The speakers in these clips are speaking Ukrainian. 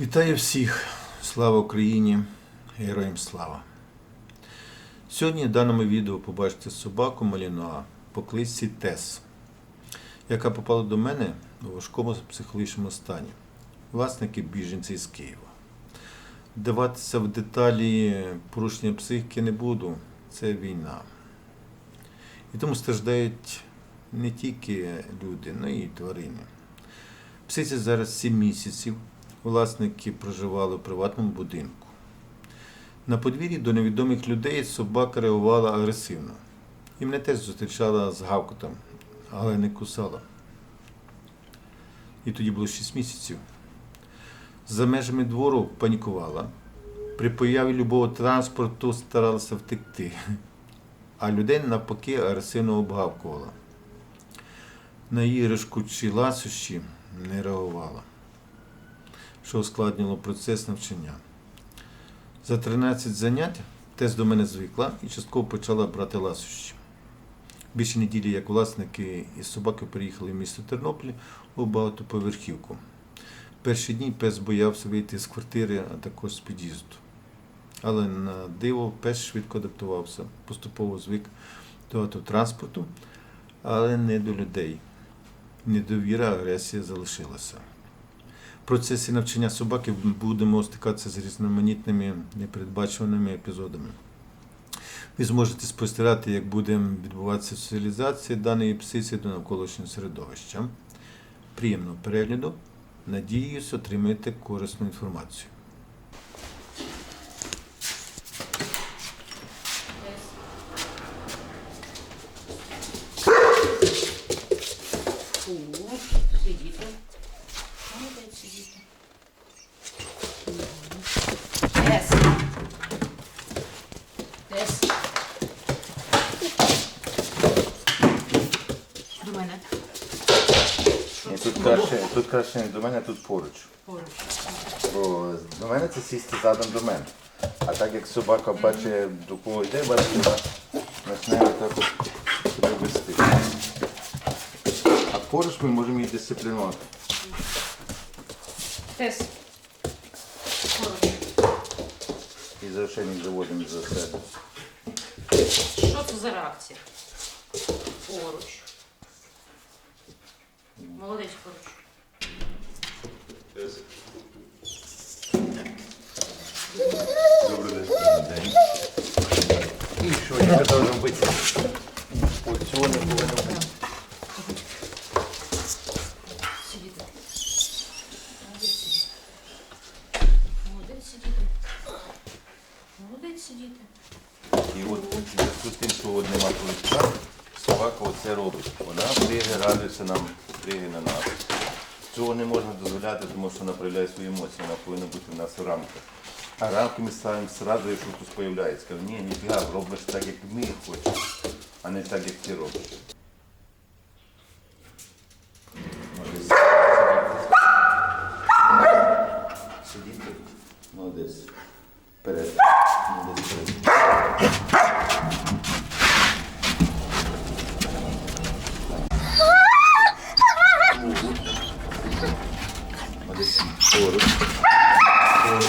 Вітаю всіх! Слава Україні! Героям слава! Сьогодні в даному відео побачите собаку Малінуа по кличці Тес, яка попала до мене у важкому психологічному стані. Власники біженці з Києва. Вдаватися в деталі порушення психіки не буду. Це війна. І тому страждають не тільки люди, але й тварини. Псиці зараз 7 місяців. Власники проживали у приватному будинку. На подвір'ї до невідомих людей собака реагувала агресивно. І мене теж зустрічала з гавкотом, але не кусала. І тоді було 6 місяців. За межами двору панікувала. При появі любого транспорту старалася втекти, а людей навпаки агресивно обгавкувала. На іграшку чи ласощі не реагувала що ускладнило процес навчання. За 13 занять тест до мене звикла і частково почала брати ласощі. Більше неділі, як власники із собаки приїхали в місто Тернопіль у багатоповерхівку. Перші дні пес боявся вийти з квартири, а також з під'їзду. Але на диво пес швидко адаптувався, поступово звик до автотранспорту, але не до людей. Недовіра, агресія залишилася. Процесі навчання собаки будемо стикатися з різноманітними непередбачуваними епізодами. Ви зможете спостерігати, як буде відбуватися соціалізація даної псиці до навколишнього середовища. Приємного перегляду. Надіюсь, отримаєте корисну інформацію. Фу, сидіти. Молодець сидіти. Тес. Тес. До мене. Ні, тут краще, тут краще не до мене, тут поруч. Поруч. Бо до мене це сісти задом до мене. А так як собака бачить, до кого йде, бачить, вона починає так от себе вести. А поруч ми можемо її дисциплінувати. Тес. Поруч. І за ошейник заводимо за себе. Що це за реакція? Поруч. Молодець поруч. Добрий день. І що, яка должна бути? От цього не повинно бути. Сидіти. Молодець сидіти. Молодець сидіти. Молодець сидіти. І от у тим, що нема колектива, собака оце робить. Вона пригає, радується нам, пригає на нас. Цього не можна дозволяти, тому що вона проявляє свої емоції, вона повинна бути в нас в рамках. А рамки ми ставимо одразу, якщо хтось з'являється. Ні, ні, робиш так, як ми хочемо, а не так, як ти робиш. Молодець. Сидіти. Сидіти. Молодець. Вперед. Молодець, вперед. Молодець. Поруч. Поруч.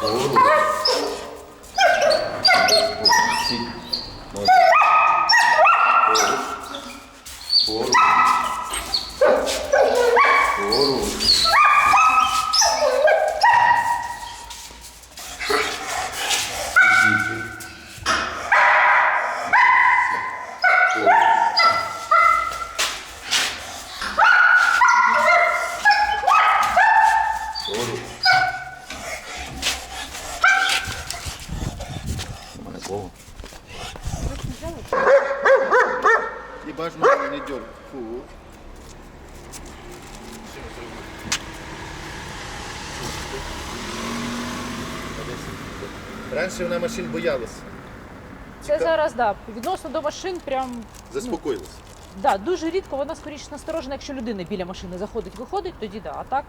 Поруч. Молодець. Сідь. Молодець. Поруч. Поруч. Поруч. Сидіти. Поруч. Поруч. У мене кого? І бажано не дьор. Фу. Раніше вона машин боялася, Це зараз да. Відносно до машин, прям заспокоїлася. да, дуже рідко вона скоріше насторожена, якщо людина біля машини заходить, виходить, тоді да. А так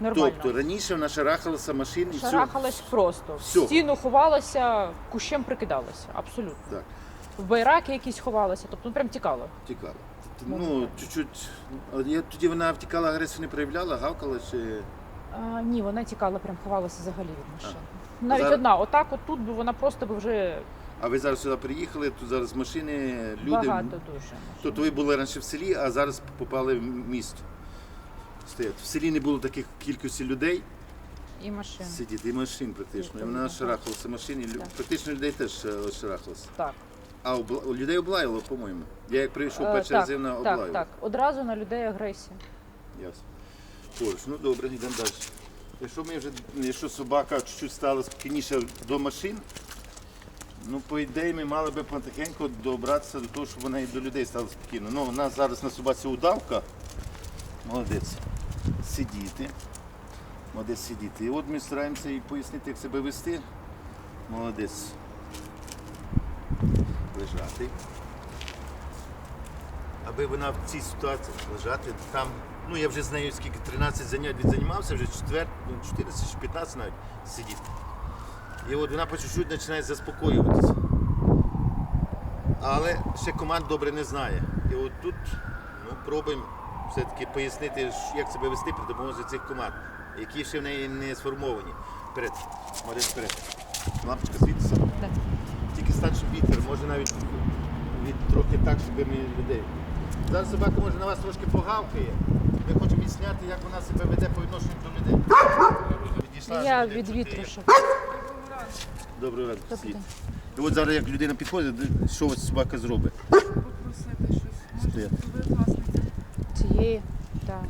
нормально. Тобто раніше вона шарахалася машин і все. Шарахалась просто. Всьо. В стіну ховалася, кущем прикидалася. Абсолютно. Так, В байраки якісь ховалася, тобто ну, прям тікала. тікала. Ну, чуть-чуть. я- Тоді вона втікала, агресію не проявляла, гавкала чи. А, ні, вона тікала, прям ховалася взагалі від машин. Навіть Зараз- одна, отак, от тут би вона просто би вже А ви зараз сюди приїхали, тут зараз машини, люди. багато дуже. Тобто ви були раніше в селі, а зараз попали в місто. Стоять. В селі не було таких кількості людей І машин. сидіти, і машин практично. І вона шарахалася машин, і Так. практично людей теж е, шарахалося. Так. А обла... людей облаяло, по-моєму. Я як прийшов Е, перший раз, вона так, так. Одразу на людей агресія. Ясно. Поруч, ну добре, йдемо далі. Якщо ми вже, якщо собака чуть-чуть стала спокійніше до машин, ну по ідеї ми мали би потихеньку добратися до того, щоб вона і до людей стала спокійно. Ну, у нас зараз на собаці удавка. Молодець. Сидіти. Молодець сидіти. І от ми стараємося їй пояснити, як себе вести. Молодець. Лежати аби вона в цій ситуації лежати там. Ну я вже з нею скільки 13 занять відзанімався, вже четвер, ну, 14 чи 15 навіть сидіти. І от вона по чуть-чуть починає заспокоюватися. Але ще команд добре не знає. І от тут ну, пробуємо все-таки пояснити, як себе вести при допомозі цих команд, які ще в неї не сформовані. Вперед, молодець вперед. Лампочка світиться. Так. Тільки щоб вітер, може навіть від трохи так, щоб ми людей. Зараз собака може на вас трошки погавкає. Ми хочемо відсняти, як вона себе веде по відношенню до людей. Відійшла Я від вітру, ранку. Добрий Світ. день. І от зараз як людина підходить, що ось собака зробить? попросити щось. Стоять. Може, ви власниця. цієї. Так.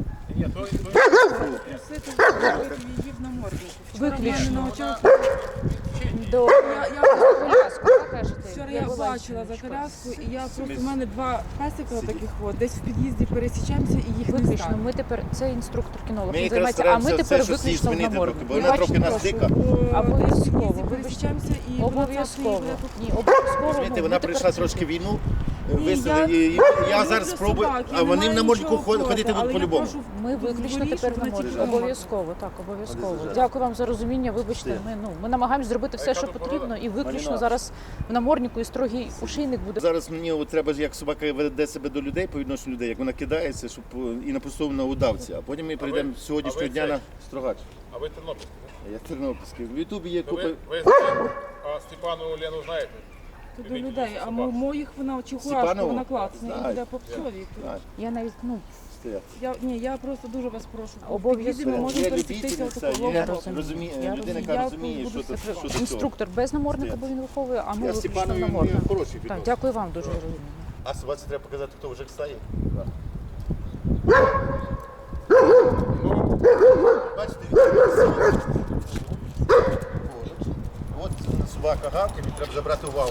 Просити зробити її в наморднику. Вчора в мене Виключно. на очах. До Я, я, коляску, так кажете? вчора я була бачила за жіночка. коляску, і я просто в мене два песика таких от, десь в під'їзді пересічаємося і їх не Виключно, стане. ми тепер це інструктор кінолог Ми він якраз займається, а ми стараємося тепер що виключно в змінити бо вона трохи нас дика. Обов'язково. Десь в під'їзді пересічаємося і вона Обов'язково. Ні, обов'язково. Ну, вона ми прийшла тепер- трошки війну, Я- і, я зараз спробую, а вони на нічого ходити ходити по-любому. Ми виключно тепер на морді. Обов'язково, так, обов'язково. Дякую вам за розуміння. Вибачте, ми ну ми намагаємось зробити все, що потрібно, і виключно зараз в наморднику і строгий ушийник буде. Зараз мені от треба, як собака веде себе до людей по відношенню людей, як вона кидається, щоб і напустимо на удавці. А потім ми прийдемо сьогоднішнього дня на строгач. А ви Тернопільський? Я тернопільський. В Ютубі є купа. ви, Степану Лену знаєте? То до людей, а мо- моїх вона чихуашка, Степанова? вона клацне і Знаю. буде по псові. Знаєш, Я навіть ну стоять. Я, ні, я просто дуже вас прошу. Обов'язково. Ми можемо пересіктися любительниця, такого. Я розумію. Я людина, розумію. яка Я розуміє, буду що це що інструктор без намордника, бо він виховує, а ми Я з виключно наморднику. хороший Так, дякую вам дуже за. А собаці треба показати, хто вже стає. Бачите, він От собака гавкає, мені треба забрати увагу.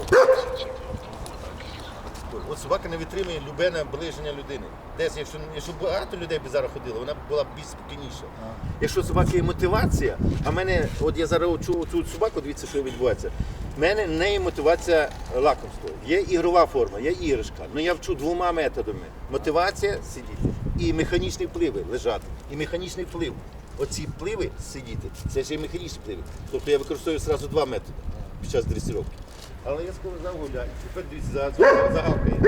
От собака не витримує любе наближення людини. Десь, якщо, якщо багато людей б зараз ходило, вона б була б більш спокійніша. Якщо у собаки є мотивація, а в мене, от я зараз чую цю собаку, дивіться, що відбувається. В мене в неї мотивація лакомство. Є ігрова форма, є іграшка. Ну я вчу двома методами: мотивація сидіти і механічні впливи лежати. І механічний вплив. Оці впливи сидіти, це ж і механічні впливи. Тобто я використовую одразу два методи під час дресировки. Але я скоро загуляю. Тепер дивіться, за загавкає.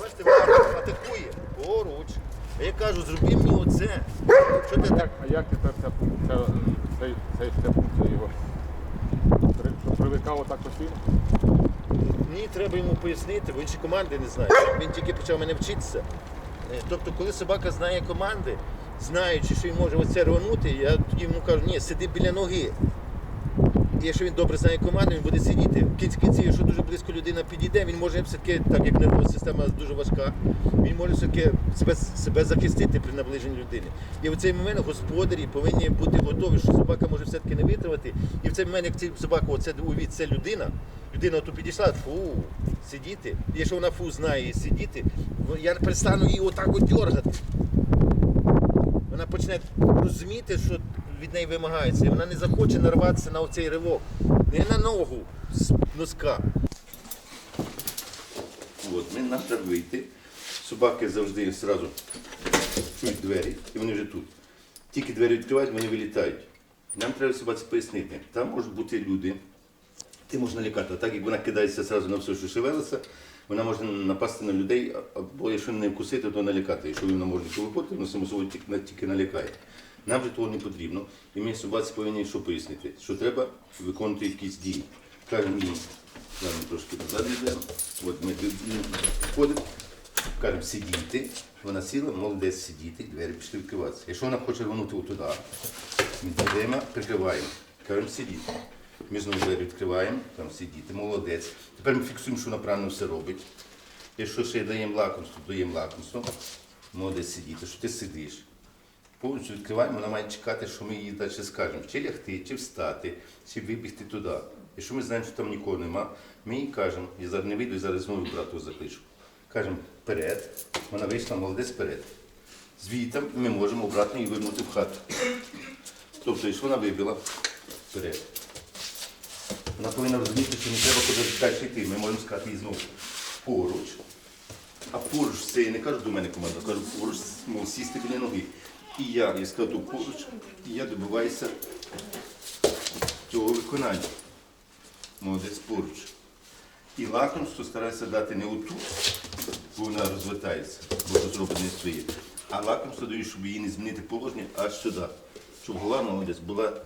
Бачите, вона атакує поруч. А я кажу, зроби мені оце. Що ти так? А як тепер ця, ця, цей, цей, ця функція його? При- привикав отак постійно? Мені треба йому пояснити, бо інші команди не знають. Він тільки почав мене вчитися. Е, Тобто, коли собака знає команди, знаючи, що він може оце рванути, я тоді йому кажу, ні, сиди біля ноги. Якщо він добре знає команду, він буде сидіти. В кінці кінці, якщо дуже близько людина підійде, він може все-таки, так як нервова система дуже важка, він може все-таки себе, себе захистити при наближенні людини. І в цей момент господарі повинні бути готові, що собака може все-таки не витримати. І в цей момент, як ця собака, оце увід, це людина, людина тут підійшла, фу, сидіти. І якщо вона фу знає сидіти, я перестану її отак от дергати. Вона почне розуміти, що від неї вимагається, і вона не захоче нарватися на оцей ривок. Не на ногу з носка. От, ми треба вийти. Собаки завжди одразу чують двері, і вони вже тут. Тільки двері відкривають, вони вилітають. Нам треба собаці пояснити. Там можуть бути люди, ти можна лякати. А так як вона кидається одразу на все, що шевелиться, Вона може напасти на людей, або якщо не вкусити, то налякати. Якщо вона може виходити, вона само собою тільки налякає. Нам же того не потрібно. І ми собаці повинні що пояснити, що треба виконувати якісь дії. Кажемо їй, зараз трошки назад йдемо. От ми входимо, кажемо сидіти. Вона сіла, молодець сидіти, двері пішли відкриватися. Якщо вона хоче вернути туди, ми йдемо, прикриваємо, кажемо сидіти. Ми знову двері відкриваємо, там сидіти, молодець. Тепер ми фіксуємо, що вона правильно все робить. Якщо ще даємо лакомство, даємо лакомство. Молодець сидіти, що ти сидиш. Повністю відкриваємо, вона має чекати, що ми їй далі скажемо, чи лягти, чи встати, чи вибігти туди. Якщо ми знаємо, що там нікого нема, ми їй кажемо, я зараз не вийду, і зараз знову брату закличу. Кажемо вперед, вона вийшла, молодець вперед. Звітом ми можемо обратно її вернути в хату. Тобто, якщо вона вибіла вперед, вона повинна розуміти, що не треба куди далі йти. Ми можемо сказати їй знову поруч. А поруч це я не кажу до мене команда, кажу поруч, мов сісти біля ноги. І я, я складу поруч, і я добиваюся цього виконання. Молодець поруч. І лакомство стараюся дати не отут, бо вона розвертається, бо тут зроблено своє. А лакомство даю, щоб її не змінити положення аж сюди. Щоб голова молодець була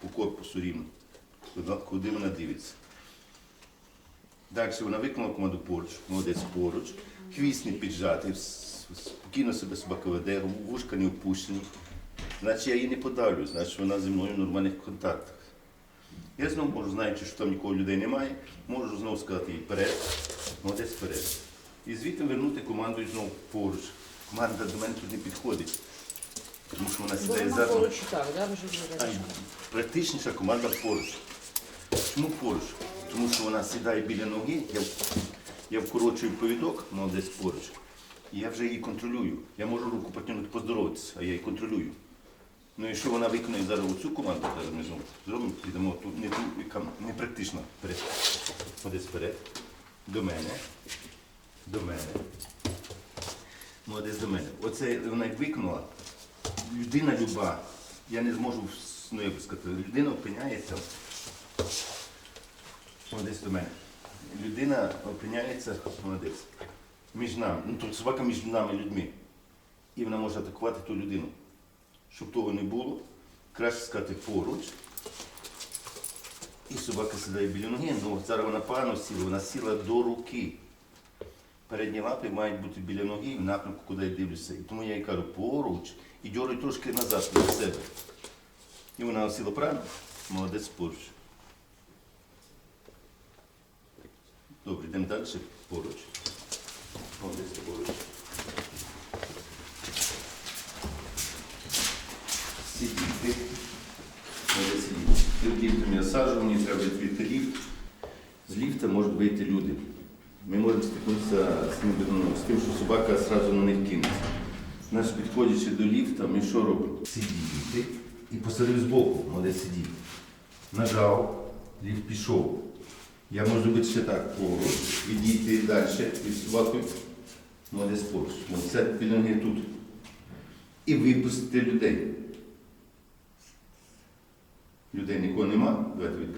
по корпусу рівно, куди- вона дивиться. Далі вона виконала команду поруч, молодець поруч, хвіст не піджатий, спокійно себе собака веде, вушка не опущені. Значить, я її не подавлю, значить вона зі мною в нормальних контактах. Я знову можу, знаючи, що там нікого людей немає, можу знову сказати їй вперед, молодець вперед. І звідти вернути команду знову поруч. Команда до мене тут не підходить. Тому що вона сідає ззаду. так, да, ви ж А, Практичніша команда поруч. Чому поруч? Тому що вона сідає біля ноги, я, я вкорочую повідок, молодець поруч, і я вже її контролюю. Я можу руку потягнути поздоровитися, а я її контролюю. Ну якщо вона виконає зараз оцю команду, зараз ми зробимо, підемо тут не ту, яка не практична. Вперед. До мене. До мене. Молодець до мене. Оце вона як виконала, людина люба, я не зможу ну, як би сказати, людина опиняється. Молодець до мене. Людина опиняється, молодець, між нами. Ну, тобто собака між нами людьми. І вона може атакувати ту людину. Щоб того не було, краще сказати поруч. І собака сідає біля ноги, ну зараз вона погано сіла, вона сіла до руки. Передні лапи мають бути біля ноги в напрямку, куди я дивлюся. І тому я їй кажу поруч і дьорю трошки назад від себе. І вона сіла правильно, молодець поруч. Добре, йдемо далі поруч. Молодець поруч. Сидіти. Молодець сидіти. Під ліфтом треба відкрити ліфт. З ліфта можуть вийти люди. Ми можемо стикнутися з тим, що собака одразу на них кинеться. Підходячи до ліфта, ми що робимо? Сидіти і посадив збоку, молодець сидіти. Нажав, ліфт пішов. Я можу зробити ще так відійти далі від собаки. Молодець біля ноги тут. І випустити людей. Людей нікого нема. Давайте від-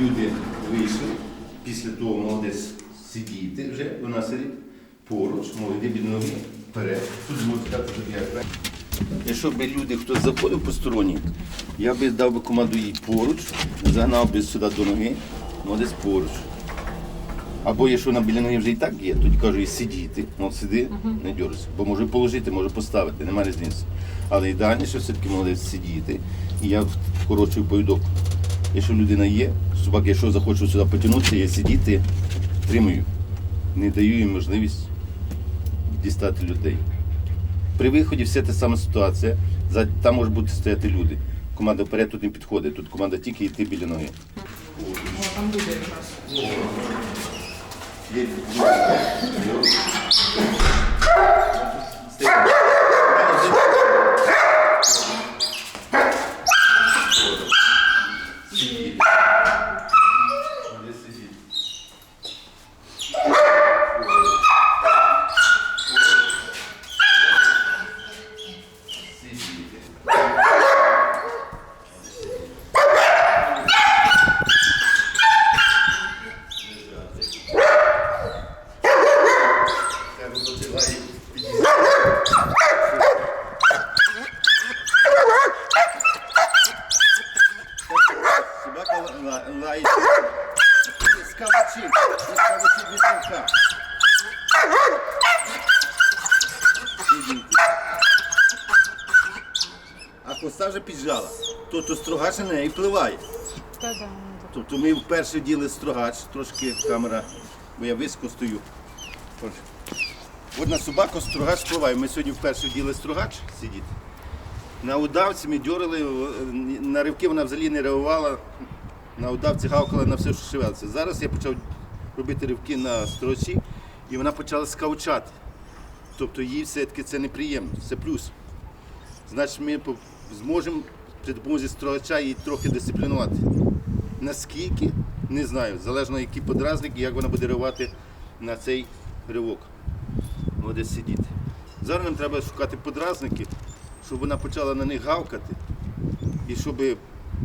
Люди вийшли, після того молодець сидіти вже, вона сидить поруч, молоді від ноги, вперед. Тут можна сказати, що я Якщо б люди, хтось заходив посторонній, я би дав би команду їй поруч, загнав би сюди до ноги, молодець поруч. Або якщо вона біля ноги вже і так є, тоді кажу їй сидіти, ну сиди, не дьорся. Бо може положити, може поставити, немає різниці. Але ідеальніше все-таки молодець сидіти. І я вкорочую повідок. Якщо людина є, собака, якщо захоче сюди потягнутися, я сидіти, тримаю. Не даю їм можливість дістати людей. При виході все та сама ситуація. Там можуть бути стояти люди. Команда вперед тут не підходить, тут команда тільки йти біля ноги. Є- Entendeu? Строгач на неї впливає. Да. Тобто ми вперше діли строгач, трошки камера, бо я високо стою. От. От на собаку строгач впливає. Ми сьогодні вперше діли строгач сидіти. На удавці ми дьорили, на ривки вона взагалі не реагувала. На удавці гавкала на все, що шевелиться. Зараз я почав робити ривки на строчі і вона почала скавчати. Тобто їй все-таки це неприємно, це плюс. Значить, ми зможемо при допомозі строгача її трохи дисциплінувати. Наскільки, не знаю, залежно який подразник і як вона буде реагувати на цей ривок. Буде сидіти. Зараз нам треба шукати подразники, щоб вона почала на них гавкати. І щоб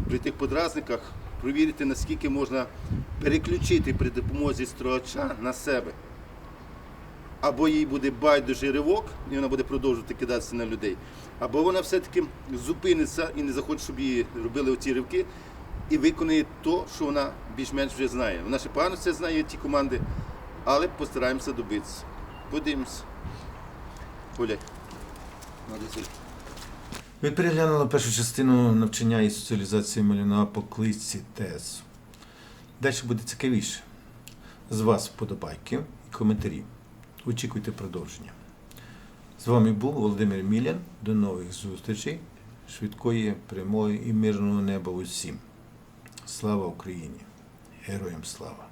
при тих подразниках провірити, наскільки можна переключити при допомозі строгача на себе. Або їй буде байдужий ривок, і вона буде продовжувати кидатися на людей, або вона все-таки зупиниться і не захоче, щоб її робили оці ривки, і виконує то, що вона більш-менш вже знає. Вона ще погано це знає, ті команди, але постараємося добитися. Подивимося. Гуляй. Ви переглянули першу частину навчання і соціалізації малюна по кличці ТЕС. Далі буде цікавіше. З вас вподобайки і коментарі. Очікуйте продовження. З вами був Володимир Мілян. До нових зустрічей, швидкої, прямої і мирного неба усім. Слава Україні! Героям слава!